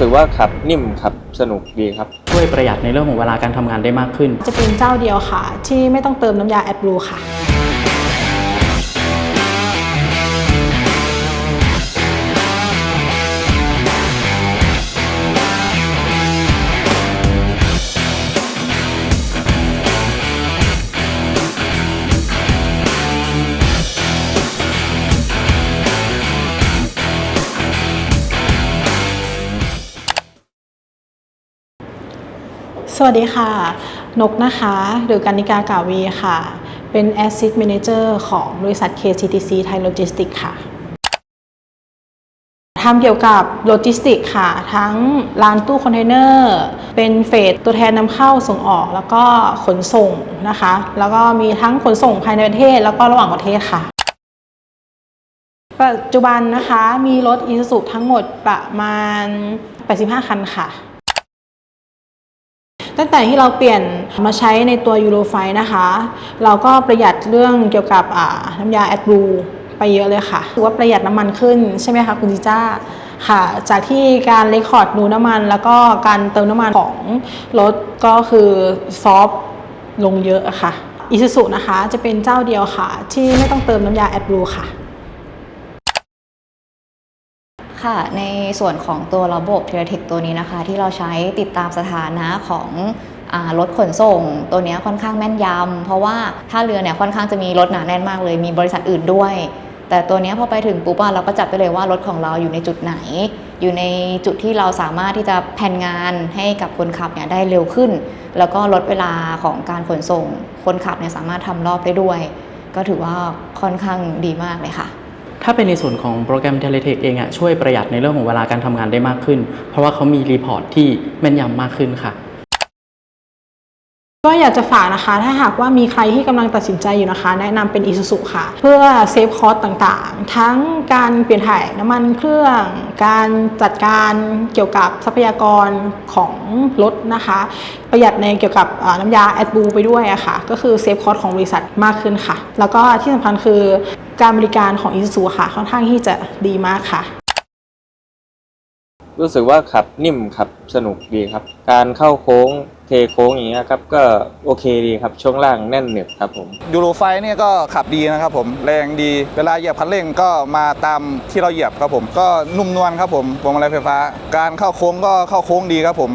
สึกว่าขับนิ่มขับสนุกดีครับ ช่วยประหยัดในเรื่องของเวลาการทำงานได้มากขึ้น จะเป็นเจ้าเดียวค่ะ ที่ไม่ต้องเติมน้ำยาแอดบลูค่ะ สวัสดีค่ะ นกนะคะ หรือกันิกากาวีค่ะ เป็น Asset Manager ของบริษัท KCTC Thai Logistics ค่ะทำเกี่ยวกับโลจิสติกค่ะ ทั้งร้านตู้คอนเทนเนอร์ เป็นเฟสตัวแทนนำเข้าส่งออก แล้วก็ขนส่งนะคะ แล้วก็มีทั้งขนส่งภายในประเทศ แล้วก็ระหว่างประเทศค่ะปัจจุบันนะคะมีรถ i s u z u ทั้งหมดประมาณ 85 คันค่ะ ตั้งแต่ที่เราเปลี่ยนมาใช้ในตัวยูโรไฟนะคะ เราก็ประหยัดเรื่องเกี่ยวกับน้ำยาแอดบลูไปเยอะเลยค่ะถือว่าประหยัดน้ำมันขึ้นใช่ไหมคะคุณจิจ้าค่ะ จากที่การเลคคอร์ดดูน้ำมัน แล้วก็การเติมน้ำมันของรถก็คือซอฟต์ลงเยอะอะค่ะอิซูซุนะคะจะเป็นเจ้าเดียวค่ะ ที่ไม่ต้องเติมน้ำยาแอดบลูค่ะ ค่ะ ในส่วนของตัวระบบเทเลเทคตัวนี้นะคะ ที่เราใช้ติดตามสถานะของอรถขนส่งตัวนี้ค่อนข้างแม่นยำเพราะว่าท่าเรือเนี่ยค่อนข้างจะมีรถหนาแน่นมากเลย มีบริษัทอื่นด้วย แต่ตัวนี้พอไปถึงปุ๊บเราก็จับไปเลยว่ารถของเราอยู่ในจุดไหน อยู่ในจุดที่เราสามารถที่จะแผนงานให้กับคนขับเนี่ยได้เร็วขึ้น แล้วก็ลดเวลาของการขนส่ง คนขับเนี่ยสามารถทำรอบได้ด้วย ก็ถือว่าค่อนข้างดีมากเลยค่ะ ถ้าเป็นในส่วนของโปรแกรม Teletech เองอะช่วยประหยัดในเรื่องของเวลาการทำงานได้มากขึ้น เพราะว่าเขามีรีพอร์ตที่แม่นยำมากขึ้นค่ะ ก็อยากจะฝากนะคะ ถ้าหากว่ามีใครที่กำลังตัดสินใจอยู่นะคะ แนะนำเป็น i s u z u ค่ะ เพื่อเซฟคอสต่างๆ ทั้งการเปลี่ยนถ่ายน้ำมันเครื่อง การจัดการเกี่ยวกับทรัพยากรของรถนะคะ ประหยัดในเกี่ยวกับน้ำยาแอดบูไปด้วยอะค่ะ ก็คือเซฟคอสของบริษัทมากขึ้นค่ะ แล้วก็ที่สำคัญคือการบริการของ i s u z u ค่ะ ค่อนข้างที่จะดีมากค่ะ รู้สึกว่าขับนิ่มขับสนุกดีครับ การเข้าโค้งเทโค้งอย่างเงี้ยครับก็โอเคดีครับช่วงล่างแน่นหนึบครับผมยูโรไฟเนี่ยก็ขับดีนะครับผมแรงดีเวลาเหยียบคันเร่งก็มาตามที่เราเหยียบครับผมก็นุ่มนวลครับผมพวงมาลัยไฟฟ้า การเข้าโค้งก็เข้าโค้งดีครับผม